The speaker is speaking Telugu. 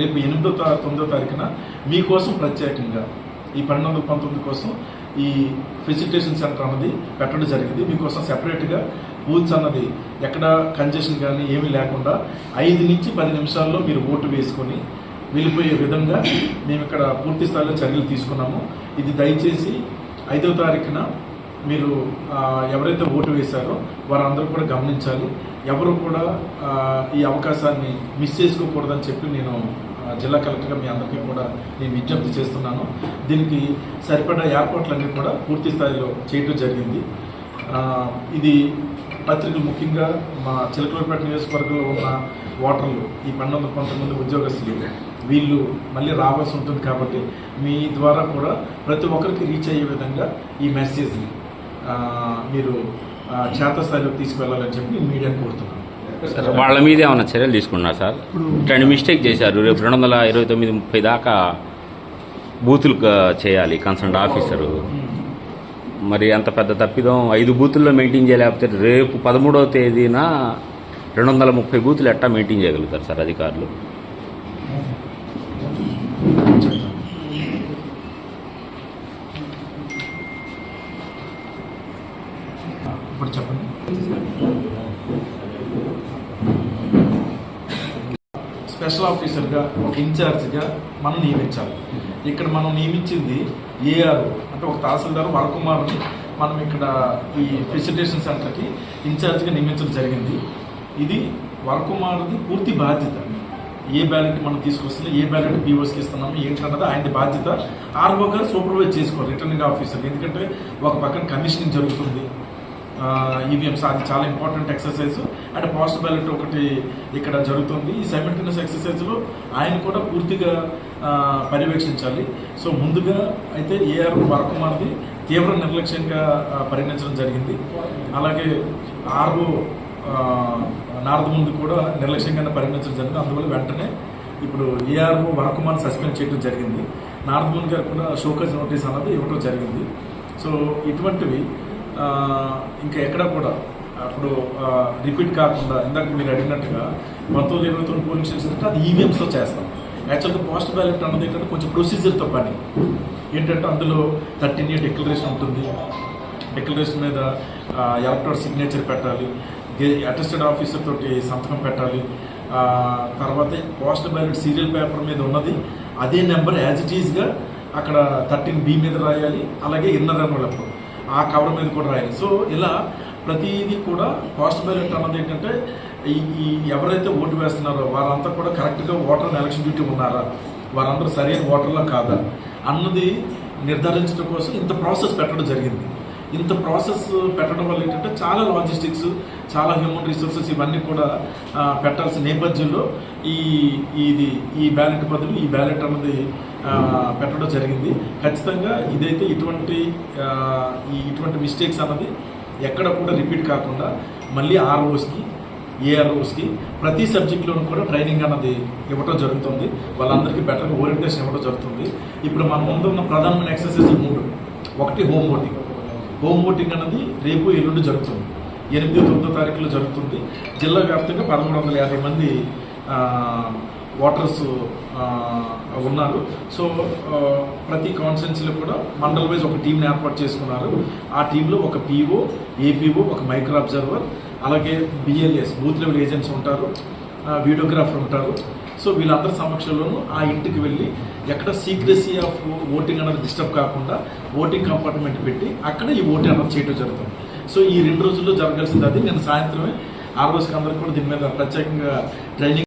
రేపు ఎనిమిదో తొమ్మిదో తారీఖున మీకోసం ప్రత్యేకంగా ఈ పన్నెండు వందల పంతొమ్మిది కోసం ఈ ఫెసిలిటేషన్ సెంటర్ అన్నది పెట్టడం జరిగింది. మీకోసం సెపరేట్గా బూత్స్ అన్నది ఎక్కడ కంజెషన్ కానీ ఏమీ లేకుండా ఐదు నుంచి పది నిమిషాల్లో మీరు ఓటు వేసుకొని వెళ్ళిపోయే విధంగా మేము ఇక్కడ పూర్తి స్థాయిలో చర్యలు తీసుకున్నాము. ఇది దయచేసి ఐదో తారీఖున మీరు ఎవరైతే ఓటు వేశారో వారందరూ కూడా గమనించాలి. ఎవరు కూడా ఈ అవకాశాన్ని మిస్ చేసుకోకూడదని చెప్పి నేను జిల్లా కలెక్టర్గా మీ అందరికీ కూడా నేను విజ్ఞప్తి చేస్తున్నాను. దీనికి సరిపడా ఏర్పాట్లన్నీ కూడా పూర్తి స్థాయిలో చేయడం జరిగింది. ఇది పత్రికలు ముఖ్యంగా మా చిలకలపేట నియోజకవర్గంలో ఉన్న ఓటర్లు ఈ పన్నెండు కొంతమంది ఉద్యోగస్తులు వీళ్ళు మళ్ళీ రావాల్సి ఉంటుంది కాబట్టి మీ ద్వారా కూడా ప్రతి ఒక్కరికి రీచ్ అయ్యే విధంగా ఈ మెసేజ్ని మీరు ఆ, క్షేత్రస్థాయిలోకి తీసుకువెళ్ళాలని చెప్పి నేను మీడియాని కోరుతున్నాను. సార్ వాళ్ళ మీద ఏమైనా చర్యలు తీసుకున్నారు సార్? ఇట్లాంటి మిస్టేక్ చేశారు. రేపు రెండు వందల ఇరవై తొమ్మిది ముప్పై దాకా బూతులు చేయాలి కన్సర్న్ ఆఫీసరు మరి అంత పెద్ద తప్పిదం ఐదు బూతుల్లో మెయింటైన్ చేయలేకపోతే రేపు పదమూడవ తేదీన రెండు వందల ముప్పై బూతులు ఎట్టా మెయింటైన్ చేయగలుగుతారు సార్ అధికారులు ఇప్పుడు చెప్పండి స్పెషల్ ఆఫీసర్గా ఒక ఇన్ఛార్జ్గా మనం నియమించాలి. ఇక్కడ మనం నియమించింది ఏఆర్ అంటే ఒక తహసీల్దార్ వరకుమార్ని మనం ఇక్కడ ఈ ఫెసిలిటేషన్ సెంటర్కి ఇన్ఛార్జ్గా నియమించడం జరిగింది. ఇది వరకుమార్ది పూర్తి బాధ్యత. ఏ బ్యాలెట్ మనం తీసుకొస్తున్నాం ఏ బ్యాలెట్ పీఓస్కి ఇస్తున్నాము ఏంటన్నది ఆయన బాధ్యత. ఆర్ఓ గారు సూపర్వైజ్ చేసుకోవాలి రిటర్నింగ్ ఆఫీసర్ ఎందుకంటే ఒక పక్కన కమిషనింగ్ జరుగుతుంది ఈవీఎంస్ అది చాలా important exercise and post ballot ఒకటి ఇక్కడ జరుగుతుంది. ఈ సైమల్టేనియస్ ఎక్సర్సైజ్లో ఆయన కూడా పూర్తిగా పర్యవేక్షించాలి. సో ముందుగా అయితే ఏఆర్ వరకుమార్ది తీవ్ర నిర్లక్ష్యంగా పరిగణించడం జరిగింది. అలాగే ఆర్ఓ నారద ముందు కూడా నిర్లక్ష్యంగానే పరిగణించడం జరిగింది. అందువల్ల వెంటనే ఇప్పుడు ఏఆర్ఓ వరకుమార్ సస్పెండ్ చేయడం జరిగింది. నారదమున్ గారు కూడా షోకాజ్ నోటీస్ అన్నది ఇవ్వడం జరిగింది. సో ఇటువంటివి ఇంకా ఎక్కడ కూడా అప్పుడు రిపీట్ కాకుండా ఇందాక మీరు అడిగినట్టుగా పంతొమ్మిది ఇరవై తొమ్మిది పోలింగ్ స్టేషన్ అది ఈవీఎంస్లో చేస్తాం. యాక్చువల్గా పోస్ట్ బ్యాలెట్ అన్నది ఏంటంటే కొంచెం ప్రొసీజర్తో పని. ఏంటంటే అందులో థర్టీన్ ఇయర్ డిక్లరేషన్ ఉంటుంది. డిక్లరేషన్ మీద ఎలక్టర్ సిగ్నేచర్ పెట్టాలి. అటెస్టెడ్ ఆఫీసర్ తోటి సంతకం పెట్టాలి. తర్వాతే తర్వాత పోస్ట్ బ్యాలెట్ సీరియల్ పేపర్ మీద ఉన్నది. అదే నెంబర్ యాజ్ ఇట్ ఈస్గా అక్కడ థర్టీన్ బి మీద రాయాలి. అలాగే ఇన్నర్ అన్నప్పుడు ఆ కవర్ మీద కూడా రాయాలి సో ఇలా ప్రతిదీ కూడా పోస్ట్ బ్యాలెట్ అన్నది ఏంటంటే ఈ ఎవరైతే ఓటు వేస్తున్నారో వారంతా కూడా కరెక్ట్గా ఓటర్ ఎలక్షన్ డ్యూటీ ఉన్నారా? వారందరూ సరైన ఓటర్లో కాదా? అన్నది నిర్ధారించడం కోసం ఇంత ప్రాసెస్ పెట్టడం జరిగింది. ఇంత ప్రాసెస్ పెట్టడం వల్ల ఏంటంటే చాలా లాజిస్టిక్స్ చాలా హ్యూమన్ రిసోర్సెస్ ఇవన్నీ కూడా పెట్టాల్సిన నేపథ్యంలో ఈ ఇది ఈ బ్యాలెట్ బదులు ఈ బ్యాలెట్ అన్నది పెట్టడం జరిగింది. ఖచ్చితంగా ఇదైతే ఇటువంటి ఈ ఇటువంటి మిస్టేక్స్ అన్నది ఎక్కడ కూడా రిపీట్ కాకుండా మళ్ళీ ఆర్ఓస్కి ఏఆర్ఓస్కి ప్రతి సబ్జెక్టులోనూ కూడా ట్రైనింగ్ అన్నది ఇవ్వడం జరుగుతుంది. వాళ్ళందరికీ బెటర్గా ఓరియంటేషన్ ఇవ్వడం జరుగుతుంది. ఇప్పుడు మన ముందు ఉన్న ప్రధానమైన ఎక్సర్సైజ్ మూడు. ఒకటి హోమ్ ఓటింగ్ హోమ్ ఓటింగ్ అనేది రేపు ఎల్లుండి జరుగుతుంది. ఎనిమిది తొమ్మిదో తారీఖులో జరుగుతుంది. జిల్లా వ్యాప్తంగా పదమూడు వందల యాభై మంది ఓటర్స్ ఉన్నారు. సో ప్రతి కాన్స్టెన్సీలో కూడా మండల్ వైజ్ ఒక టీంని ఏర్పాటు చేసుకున్నారు. ఆ టీంలో ఒక పీఓ ఏపీఓ ఒక మైక్రో అబ్జర్వర్ అలాగే బిఎల్ఎస్ బూత్ లెవెల్ ఏజెంట్స్ ఉంటారు వీడియోగ్రాఫర్ ఉంటారు. సో వీళ్ళందరి సమక్షంలోనూ ఆ ఇంటికి వెళ్ళి ఎక్కడ సీక్రెసీ ఆఫ్ ఓటింగ్ అనేది డిస్టర్బ్ కాకుండా ఓటింగ్ కంపార్ట్మెంట్ పెట్టి అక్కడ ఈ ఓటింగ్ అనేది చేయడం జరుగుతుంది. సో ఈ రెండు రోజుల్లో జరగాల్సింది అది. నేను సాయంత్రమే ఆ రోజుకి అందరికి కూడా దీని మీద ప్రత్యేకంగా ట్రైనింగ్